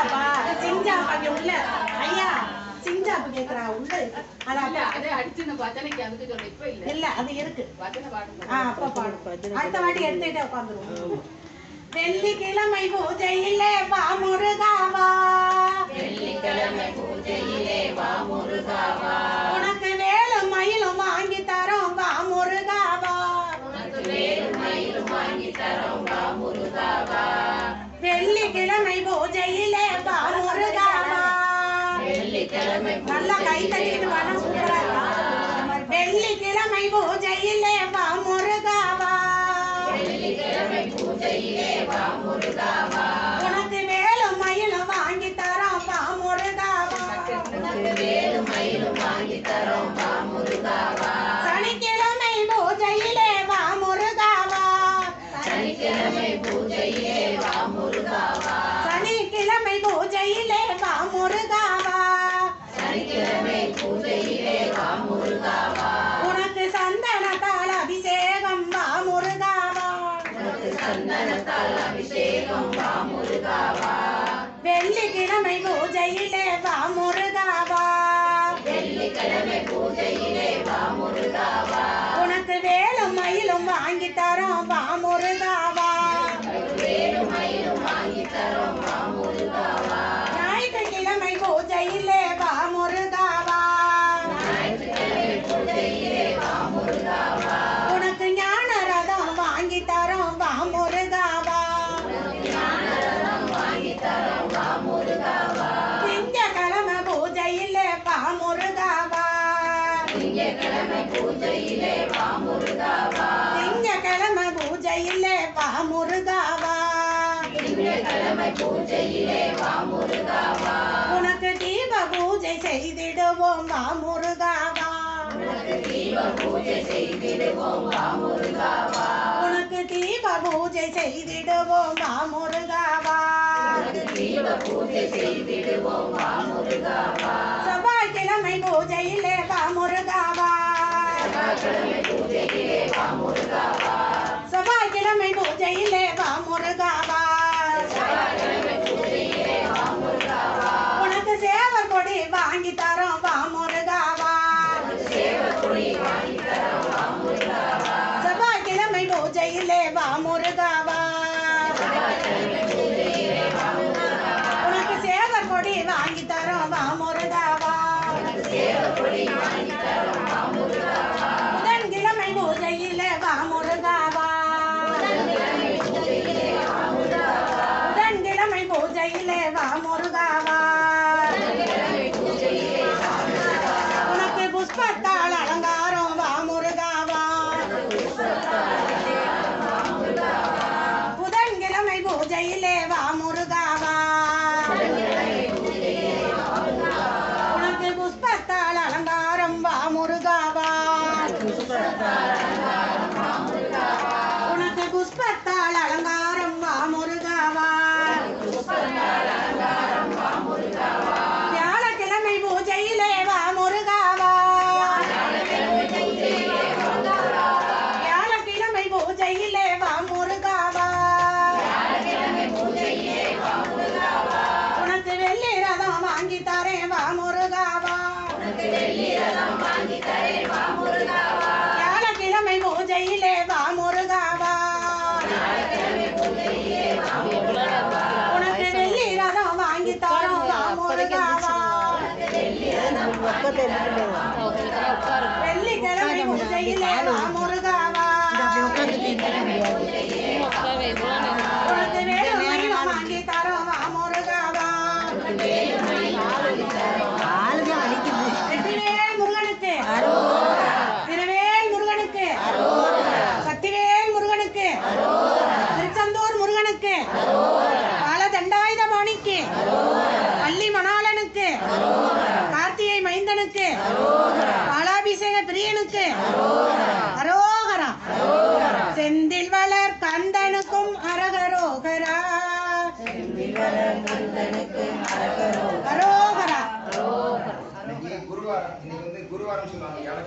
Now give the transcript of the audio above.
சிஞ்சாப்பா சிஞ்சாப்பா இங்க உள்ள. ஐயா சிஞ்சாப்பு கேக்குறா உள்ள இருக்கு. அது இல்ல, அப்ப- அதை அடிச்சு இந்த பஜனைக்கு அதுக்கு சொல்ல இப்ப இல்ல. இல்ல அது இருக்கு. பஜனை பாடுங்க. ஆ, அப்ப பாடு. அடுத்த வாட்டி எடுத்துக்கிட்டே உட்காந்துருவோம். வெள்ளிக்கிழமை பூஜையிலே வா முருகாவா உனக்கு வேலும் மயிலும் வாங்கி தரோம் வா முருகாவா வெள்ளிக்கிழமை பூஜையிலே வா முருகாவா நல்லா கை தட்டிக்கிட்டு வாங்க சூப்பரா இருக்கா வெள்ளிக்கிழமை பூஜையிலே வா முருகாவா உனக்கு வெள்ளிக்கிழமை பூஜையிலே வா முருகாவா. வெள்ளிக்கிழமை பூஜையிலே வா முருகாவா உனக்கு வேலும் மயிலும் வாங்கி தரோம் வா முருகாவா திங்கக்கிழமை பூஜையிலே வா முருகாவா உனக்கு தீப பூஜை செய்திடுவோம் வா முருகாவா உனக்கு தீப பூஜை செய்திடுவோம் வா முருகாவா செவ்வாய்க்கிழமை செவ்வாய்க்கிழமை பூஜையிலே வா முருகாவா உனக்கு வியாழக்கிழமை பூஜையிலே வா முருகாவா உனக்கு வெள்ளி ரதம் வாங்கி தரோம் வா முருகாவா வெள்ளிக்கிழமை பூஜையிலே வா. பிரியனுக்கு பாலாபிஷேக பிரியனுக்கு. அரோகரா. செந்தில் வளர் கந்தனுக்கும் அரகரோகரா. அரோகரா. குருவாரம் சொல்லுவாங்க.